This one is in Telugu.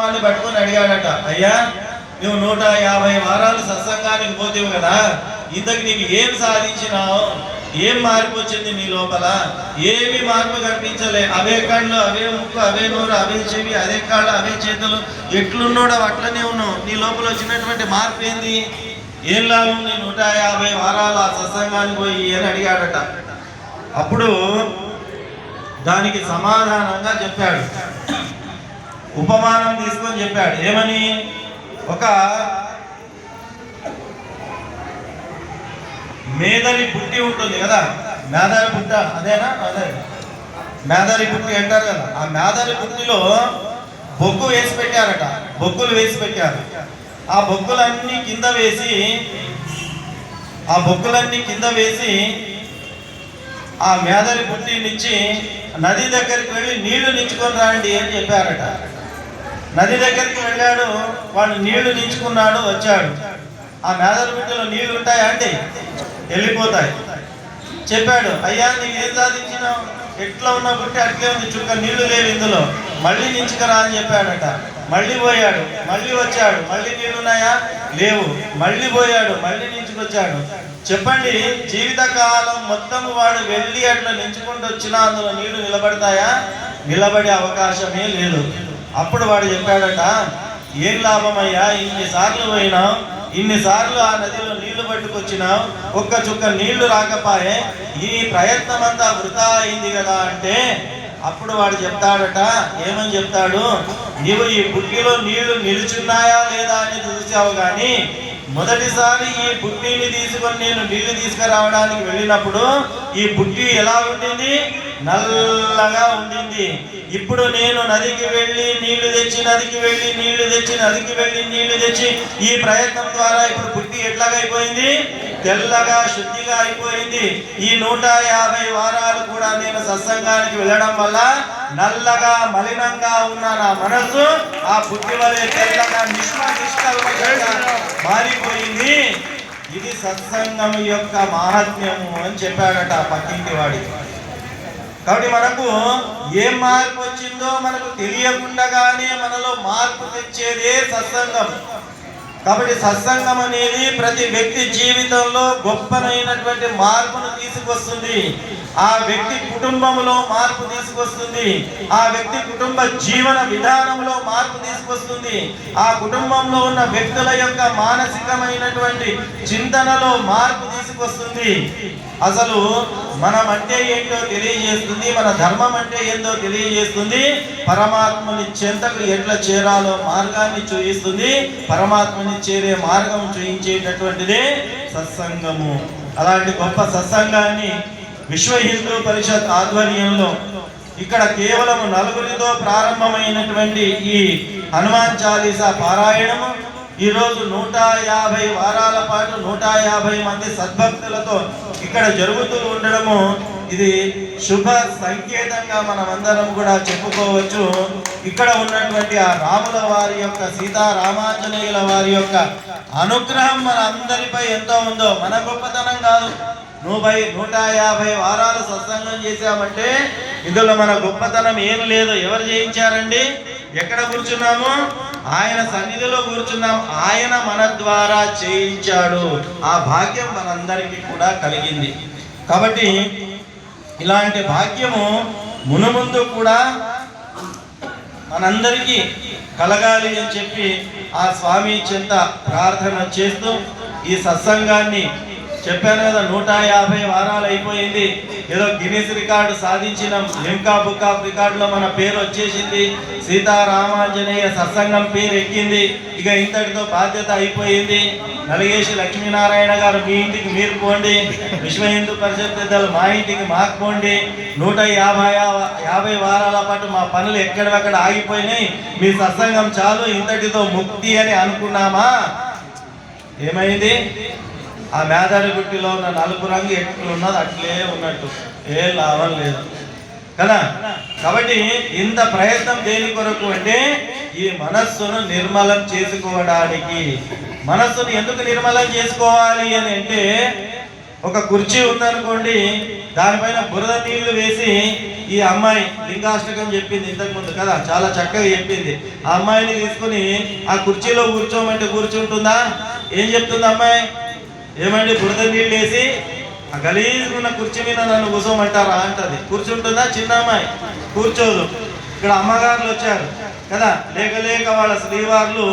మహాత్మాన్ని పట్టుకొని అడిగాడట అయ్యా నువ్వు నూట యాభై వారాలు సత్సంగానికి పోతేవు కదా ఇంతకు నీకు ఏం సాధించినావు? ఏం మార్పు వచ్చింది నీ లోపల? ఏమి మార్పు కనిపించలే. అవే కళ్ళు అవే ముక్కు అవే నోరు అవే చెవి అదే కాళ్ళు అవే చేతులు. ఎట్లున్నాడో అట్లనే ఉన్నావు. నీ లోపల వచ్చినటువంటి మార్పు ఏంది? ఏం లాభం నీ నూట యాభై వారాలు ఆ సత్సంగానికి పోయి అని అడిగాడట. అప్పుడు దానికి సమాధానంగా చెప్పాడు. ఉపమానం తీసుకొని చెప్పాడు. ఏమని? ఒక మేదరి పుట్టి ఉంటుంది కదా మేదరి పుట్ట అదేనా? అదే. మేదరి పుట్టి అంటారు కదా ఆ మేదరి పుట్టిలో బొగ్గు వేసి పెట్టారట. బొగ్గులు వేసి పెట్టారు. ఆ బొగ్గులన్నీ కింద వేసి ఆ బొగ్గులన్నీ కింద వేసి ఆ మేదరి పుట్టినిచ్చి నది దగ్గరికి వెళ్ళి నీళ్ళు నించుకొని రాండి అని చెప్పారట. నది దగ్గరికి వెళ్ళాడు వాడు నీళ్ళు నించుకున్నాడు వచ్చాడు. ఆ మేదరి బిడ్డలో నీళ్ళు ఉంటాయా అండి? వెళ్ళిపోతాయి. చెప్పాడు అయ్యా నీకు ఏం సాధించినావు? ఎట్లా ఉన్నా పుట్టి అట్లే ఉంది చుక్క నీళ్ళు లేవు ఇందులో. మళ్ళీ నించుకరా అని చెప్పాడట. మళ్ళీ పోయాడు మళ్ళీ వచ్చాడు. మళ్ళీ నీళ్ళు ఉన్నాయా? లేవు. మళ్ళీ పోయాడు మళ్ళీ నించుకొచ్చాడు. చెప్పండి జీవితకాలం మొత్తం వాడు వెళ్ళి అట్లా నించుకుంటూ వచ్చినా అందులో నీళ్ళు నిలబడతాయా? నిలబడే అవకాశమే లేదు. అప్పుడు వాడు చెప్పాడట ఏం లాభమయ్యా? ఇన్నిసార్లు పోయినావు ఇన్నిసార్లు ఆ నదిలో నీళ్ళు పట్టుకొచ్చినావు ఒక్క చుక్క నీళ్ళు రాకపాయే ఈ ప్రయత్నం అంతా వృధా అయింది కదా అంటే అప్పుడు వాడు చెప్తాడట ఏమని చెప్తాడు నీవు ఈ బుట్టిలో నీళ్ళు నిలుచున్నాయా లేదా అని చూసావు కానీ మొదటిసారి ఈ బుట్టిని తీసుకొని నేను నీళ్ళు తీసుకురావడానికి వెళ్ళినప్పుడు ఈ బుట్టి ఎలా ఉండింది? నల్లగా ఉండింది. ఇప్పుడు నేను నదికి వెళ్ళి నీళ్ళు తెచ్చి నదికి వెళ్ళి నీళ్ళు తెచ్చి నదికి వెళ్ళి నీళ్ళు తెచ్చి ఈ ప్రయత్నం ద్వారా ఇప్పుడు బుట్టి ఎట్లాగైపోయింది? తెల్లగా శుద్ధిగా అయిపోయింది. ఈ నూట యాభై వారాలు కూడా నేను సత్సంగానికి వెళ్ళడం వల్ల నల్లగా మలినంగా ఉన్న నా మనసు ఆ పుట్టి వలె తెల్లగా నిష్మనిష్టలుగా మారిపోయింది. ఇది సత్సంగం యొక్క మహాత్మ్యము అని చెప్పాడట పక్కింటి వాడికి కాబట్టి మనకు ఏం మార్పు వచ్చిందో మనకు తెలియకుండానే మనలో మార్పు తెచ్చేదే సత్సంగం. కాబట్టి సత్సంగం అనేది ప్రతి వ్యక్తి జీవితంలో గొప్పనైనటువంటి మార్పును తీసుకొస్తుంది. ఆ వ్యక్తి కుటుంబంలో మార్పు తీసుకొస్తుంది. ఆ వ్యక్తి కుటుంబ జీవన విధానంలో మార్పు తీసుకొస్తుంది. ఆ కుటుంబంలో ఉన్న వ్యక్తుల యొక్క మానసికమైనటువంటి చింతనలో మార్పు తీసుకొస్తుంది. అసలు మనం అంటే ఏంటో తెలియజేస్తుంది మన ధర్మం అంటే ఏందో తెలియజేస్తుంది పరమాత్మని చెంతకు ఎట్లా చేరాలో మార్గాన్ని చూపిస్తుంది పరమాత్మని చేరే మార్గం చూపించేటటువంటిదే సత్సంగము. అలాంటి గొప్ప సత్సంగాన్ని విశ్వ హిందూ పరిషత్ ఆధ్వర్యంలో ఇక్కడ కేవలం నలుగురితో ప్రారంభమైనటువంటి ఈ హనుమాన్ చాలీసా పారాయణము ఈరోజు నూట యాభై వారాల పాటు నూట యాభై మంది సద్భక్తులతో ఇక్కడ జరుగుతూ ఉండడము ఇది శుభ సంకేతంగా మనమందరం కూడా చెప్పుకోవచ్చు. ఇక్కడ ఉన్నటువంటి ఆ రాముల వారి యొక్క సీతారామాంజనేయుల వారి యొక్క అనుగ్రహం మన అందరిపై ఎంతో ఉందో మన గొప్పతనం కాదు. నూభై నూట యాభై వారాలు సత్సంగం చేశామంటే ఇందులో మన గొప్పతనం ఏం లేదు. ఎవరు చేయించారండి ఎక్కడ కూర్చున్నాము? ఆయన సన్నిధిలో కూర్చున్నాం. ఆయన మన ద్వారా చేయించాడు. ఆ భాగ్యం మనందరికీ కూడా కలిగింది. కాబట్టి ఇలాంటి భాగ్యము మునుముందు కూడా మనందరికీ కలగాలి అని చెప్పి ఆ స్వామి చెంత ప్రార్థన చేస్తూ ఈ సత్సంగాన్ని చెప్పాను కదా నూట యాభై వారాలు అయిపోయింది. ఏదో గిన్నీస్ రికార్డు సాధించినాం. లింకా బుక్ ఆఫ్ రికార్డులో మన పేరు వచ్చేసింది. సీతారామాంజనేయ సత్సంగం పేరు ఎక్కింది. ఇక ఇంతటితో బాధ్యత అయిపోయింది. నలిగేసి లక్ష్మీనారాయణ గారు మీ ఇంటికి మీరు పోండి. విశ్వ హిందూ పరిషత్ పెద్దలు మా ఇంటికి మాకు పోండి. నూట యాభై యాభై వారాల పాటు మా పనులు ఎక్కడెక్కడ ఆగిపోయినాయి. మీ సత్సంగం చాలు ఇంతటితో ముక్తి అని అనుకున్నామా? ఏమైంది? ఆ మేధారి గుట్టిలో ఉన్న నలుపు రంగు ఎట్లున్నది అట్లే ఉన్నట్టు. ఏ లాభం లేదు. కదా? కాబట్టి ఇంత ప్రయత్నం దేని కొరకు అంటే ఈ మనస్సును నిర్మలం చేసుకోవడానికి. మనస్సును ఎందుకు నిర్మలం చేసుకోవాలి అని అంటే ఒక కుర్చీ ఉందనుకోండి దానిపైన బురద నీళ్ళు వేసి ఈ అమ్మాయి లింగాష్టకం చెప్పింది ఇంతకుముందు కదా చాలా చక్కగా చెప్పింది. ఆ అమ్మాయిని తీసుకుని ఆ కుర్చీలో కూర్చోమంటే కూర్చుంటుందా? ఏం చెప్తుంది అమ్మాయి? ఏమండి బురద నీళ్ళు వేసి ఆ గలీజుకున్న కుర్చీ మీద నన్ను కూర్చోమంటారా అంటది. కూర్చుంటుందా చిన్న అమ్మాయి కూర్చోదు. ఇక్కడ అమ్మగారులు వచ్చారు. కదా లేక లేక వాళ్ళ శ్రీవార్లు